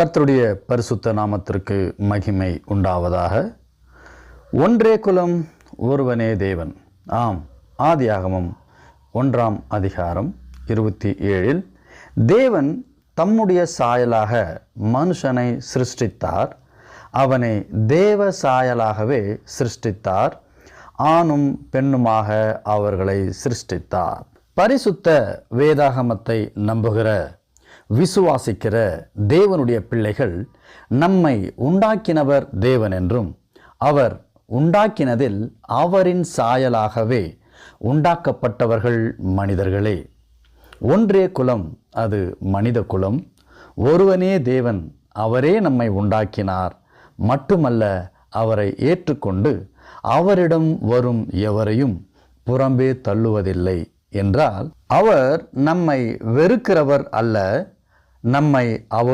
கர்த்தருடைய பரிசுத்த நாமத்திற்கு மகிமை உண்டாவதாக. ஒன்றே குலம் ஒருவனே தேவன். ஆம் ஆதியாகமம் ஒன்றாம் அதிகாரம் இருபத்தி ஏழில் தேவன் தம்முடைய சாயலாக மனுஷனை சிருஷ்டித்தார். அவனை தேவ சாயலாகவே சிருஷ்டித்தார். ஆணும் பெண்ணுமாக அவர்களை சிருஷ்டித்தார். பரிசுத்த வேதாகமத்தை நம்புகிற விசுவாசிக்கிற தேவனுடைய பிள்ளைகள் நம்மை உண்டாக்கினவர் தேவன் என்றும் அவர் உண்டாக்கினதில் அவரின் சாயலாகவே உண்டாக்கப்பட்டவர்கள் மனிதர்களே. ஒன்றே குலம் அது மனித குலம். ஒருவனே தேவன் அவரே நம்மை உண்டாக்கினார். மட்டுமல்ல அவரை ஏற்றுக்கொண்டு அவரிடம் வரும் எவரையும் புறம்பே தள்ளுவதில்லை. என்றால் அவர் நம்மை வெறுக்கிறவர் அல்ல நம்மை அவர்